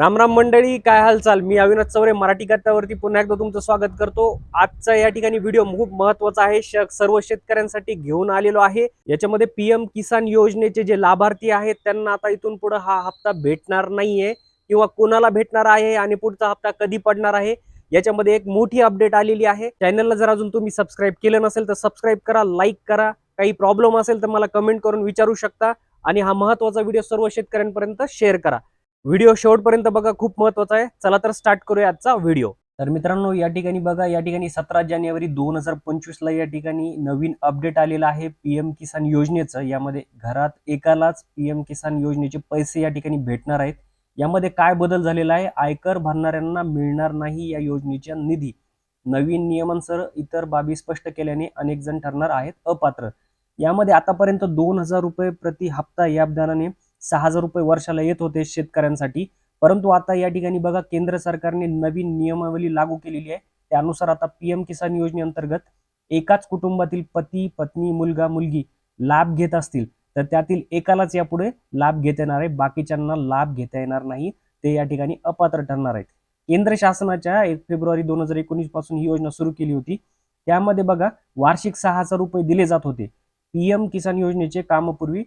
राम राम मंडळी काय हालचाल? मी अविनाथ चौरे मराठी कथावरती पुन्हा एकदा तुमचं स्वागत करतो. आजचा या ठिकाणी व्हिडिओ खूप महत्त्वाचा आहे. श- सर्व शेतकऱ्यांसाठी घेऊन आलेलो आहे. याच्यामध्ये पीएम किसान योजनेचे जे लाभार्थी आहेत त्यांना आता इथून पुढे हा हप्ता भेटणार नाहीये किंवा कोणाला भेटणार आहे आणि पुढचा हप्ता कधी पडणार आहे याच्यामध्ये एक मोठी अपडेट आलेली आहे. चॅनलला जर अजून तुम्ही सबस्क्राईब केलं नसेल तर सबस्क्राईब करा लाईक करा. काही प्रॉब्लेम असेल तर मला कमेंट करून विचारू शकता आणि हा महत्त्वाचा व्हिडिओ सर्व शेतकऱ्यांपर्यंत शेअर करा. व्हिडिओ शेवटपर्यंत बघा खूप महत्त्वाचा आहे. चला तर स्टार्ट करूया आजचा व्हिडिओ. तर मित्रांनो या ठिकाणी बघा या ठिकाणी सतरा जानेवारी दोन हजार पंचवीस ला या ठिकाणी नवीन अपडेट आलेला आहे पीएम किसान योजनेचं. यामध्ये घरात एकालाच पीएम किसान योजनेचे पैसे या ठिकाणी भेटणार आहेत. यामध्ये काय बदल झालेला आहे? आयकर भरणाऱ्यांना मिळणार नाही या योजनेच्या निधी. नवीन नियमांसह इतर बाबी स्पष्ट केल्याने अनेक जण ठरणार आहेत अपात्र. यामध्ये आतापर्यंत दोन हजार रुपये प्रति हप्ता या दराने सहा हजार रुपये वर्षाला येत होते शेतकऱ्यांसाठी. परंतु आता या ठिकाणी बघा केंद्र सरकारने नवीन नियमावली लागू केलेली आहे. त्यानुसार आता पीएम किसान योजनेअंतर्गत एकाच कुटुंबातील पती पत्नी मुलगा मुलगी लाभ घेत असतील तर त्यातील एकालाच यापुढे लाभ घेता येणार आहे. बाकीच्यांना लाभ घेता येणार नाही. ते या ठिकाणी अपात्र ठरणार आहेत. केंद्र शासनाच्या एक फेब्रुवारी दोन हजार एकोणीसपासून ही योजना सुरू केली होती. त्यामध्ये बघा वार्षिक सहा हजार रुपये दिले जात होते. पीएम किसान योजनेचे कामपूर्वी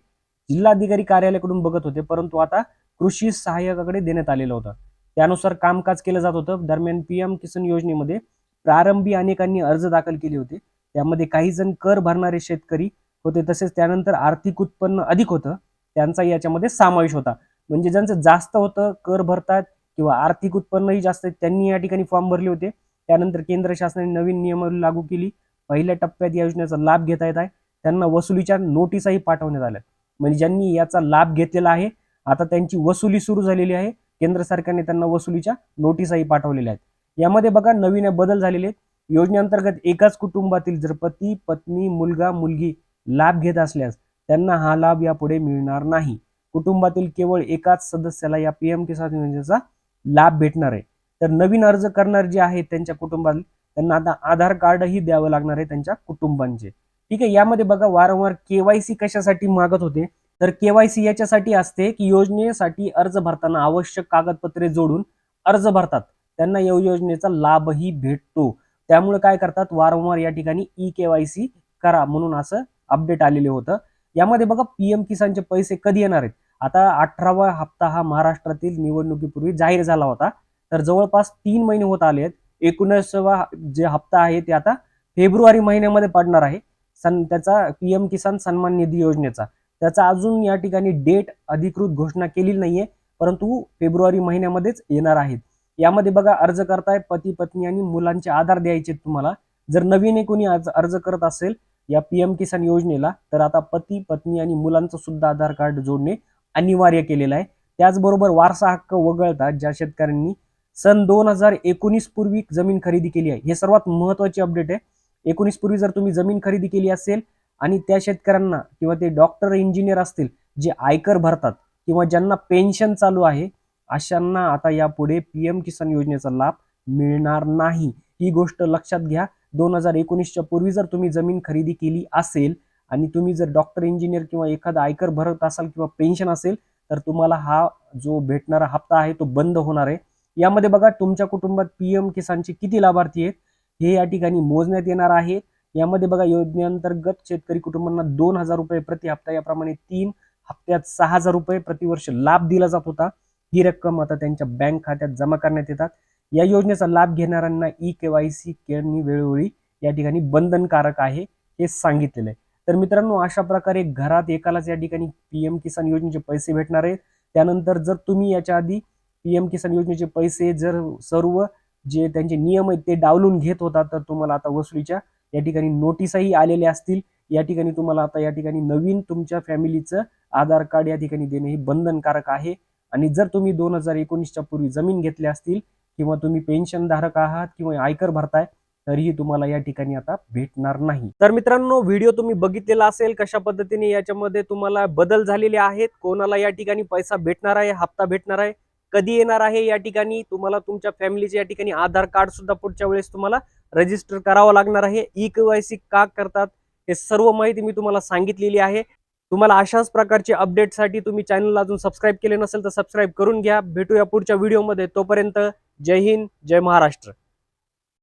जिल्हाधिकारी कार्यालयाकडून बघत होते परंतु आता कृषी सहाय्यकाकडे देण्यात आलेलं होतं. त्यानुसार कामकाज केलं जात होतं. दरम्यान पीएम किसान योजनेमध्ये प्रारंभी अनेकांनी अर्ज दाखल केले होते. त्यामध्ये काही जण कर भरणारे शेतकरी होते तसेच त्यानंतर आर्थिक उत्पन्न अधिक होतं. त्यांचा याच्यामध्ये समावेश होता. म्हणजे ज्यांचं जास्त होतं कर भरतात किंवा आर्थिक उत्पन्नही जास्त त्यांनी या ठिकाणी फॉर्म भरले होते. त्यानंतर केंद्र शासनाने नवीन नियम लागू केली. पहिल्या टप्प्यात या योजनेचा लाभ घेता येत आहे. त्यांना वसुलीच्या नोटीसही पाठवण्यात आल्या. म्हणजे ज्यांनी याचा लाभ घेतलेला आहे आता त्यांची वसुली सुरू झालेली आहे. केंद्र सरकारने त्यांना वसुलीच्या नोटीसही पाठवलेल्या आहेत. यामध्ये बघा नवीन बदल झालेले आहेत. योजनेअंतर्गत एकाच कुटुंबातील जर पती पत्नी मुलगा मुलगी लाभ घेत असल्यास त्यांना हा लाभ यापुढे मिळणार नाही. कुटुंबातील केवळ एकाच सदस्याला या पीएम किसान योजनेचा लाभ भेटणार आहे. तर नवीन अर्ज करणार जे आहेत त्यांच्या कुटुंबात त्यांना आता आधार कार्डही द्यावं लागणार आहे त्यांच्या कुटुंबांचे. ठीक आहे यामध्ये बघा वारंवार केवायसी कशासाठी मागत होते? तर केवायसी याच्यासाठी असते की योजनेसाठी अर्ज भरताना आवश्यक कागदपत्रे जोडून अर्ज भरतात. त्यांना या योजनेचा लाभही भेटतो. त्यामुळे काय करतात? वारंवार या ठिकाणी ई केवायसी करा म्हणून असं अपडेट आलेले होतं. यामध्ये बघा पीएम किसानचे पैसे कधी येणार आहेत? आता अठरावा हप्ता हा महाराष्ट्रातील निवडणुकीपूर्वी जाहीर झाला होता. तर जवळपास तीन महिने होत आले आहेत एकोणीसवा जे हप्ता आहे ते आता फेब्रुवारी महिन्यामध्ये पडणार आहे. सन त्याचा पीएम किसान सन्मान निधी योजनेचा. त्याचा अजून या ठिकाणी डेट अधिकृत घोषणा केलेली नाहीये परंतु फेब्रुवारी महिन्यामध्येच येणार आहेत. यामध्ये बघा अर्ज करताय पती पत्नी आणि मुलांचे आधार द्यायचे तुम्हाला. जर नवीन कोणी अर्ज करत असेल या पीएम किसान योजनेला तर आता पती पत्नी आणि मुलांचं सुद्धा आधार कार्ड जोडणे अनिवार्य केलेलं आहे. त्याचबरोबर वारसा हक्क वगळता ज्या शेतकऱ्यांनी सन दोन हजार एकोणीस पूर्वी जमीन खरेदी केली आहे हे सर्वात महत्वाची अपडेट आहे. एकोणीस पूर्वी जर तुम्ही जमीन खरेदी केली असेल आणि त्या शेतकऱ्यांना किंवा ते डॉक्टर इंजिनियर असतील जे आयकर भरतात किंवा ज्यांना पेन्शन चालू आहे अशांना आता यापुढे पीएम किसान योजनेचा लाभ मिळणार नाही. ही गोष्ट लक्षात घ्या. दोन हजार एकोणीसच्या पूर्वी जर तुम्ही जमीन खरेदी केली असेल आणि तुम्ही जर डॉक्टर इंजिनियर किंवा एखादा आयकर भरत असाल किंवा पेन्शन असेल तर तुम्हाला हा जो भेटणारा हप्ता आहे तो बंद होणार आहे. यामध्ये बघा तुमच्या कुटुंबात पीएम किसानचे किती लाभार्थी आहेत? हे या ठिकाणी मोजण्यात येणार आहे. यामध्ये बघा योजनेअंतर्गत शेतकरी कुटुंबांना दोन हजार रुपये प्रति हप्ता याप्रमाणे तीन हप्त्यात सहा हजार रुपये प्रतिवर्ष लाभ दिला जात होता. ही रक्कम आता त्यांच्या बँक खात्यात जमा करण्यात येतात. या योजनेचा लाभ घेणाऱ्यांना ई केवायसी केळणी वेळोवेळी या ठिकाणी बंधनकारक आहे हे सांगितलेलं आहे. तर मित्रांनो अशा प्रकारे घरात एकालाच या ठिकाणी पीएम किसान योजनेचे पैसे भेटणार आहेत. त्यानंतर जर तुम्ही याच्या आधी पीएम किसान योजनेचे पैसे जर सर्व जे त्यांचे नियम आहेत ते डावलून घेत होता तर तुम्हाला आता वसुलीच्या या ठिकाणी नोटीसही आलेल्या असतील. या ठिकाणी तुम्हाला आता या ठिकाणी नवीन तुमच्या फॅमिलीचं आधार कार्ड या ठिकाणी देणे हे बंधनकारक आहे. आणि जर तुम्ही दोन हजार एकोणीसच्या पूर्वी जमीन घेतली असतील किंवा तुम्ही पेन्शन धारक आहात किंवा आयकर भरताय तरीही तुम्हाला या ठिकाणी आता भेटणार नाही. तर मित्रांनो व्हिडिओ तुम्ही बघितलेला असेल कशा पद्धतीने याच्यामध्ये तुम्हाला बदल झालेले आहेत कोणाला या ठिकाणी पैसा भेटणार आहे हप्ता भेटणार आहे कधी येणार आहे या ठिकाणी? तुम्हाला तुमच्या फॅमिलीचे या ठिकाणी आधार कार्ड सुद्धा पुढच्या वेळेस तुम्हाला रजिस्टर करावं लागणार आहे. ई केवायसी का करतात हे सर्व माहिती मी तुम्हाला सांगितलेली आहे. तुम्हाला अशाच प्रकारचे अपडेटसाठी तुम्ही चॅनलला अजून सबस्क्राईब केले नसेल तर सबस्क्राईब करून घ्या. भेटूया पुढच्या व्हिडिओमध्ये तोपर्यंत जय हिंद जय महाराष्ट्र.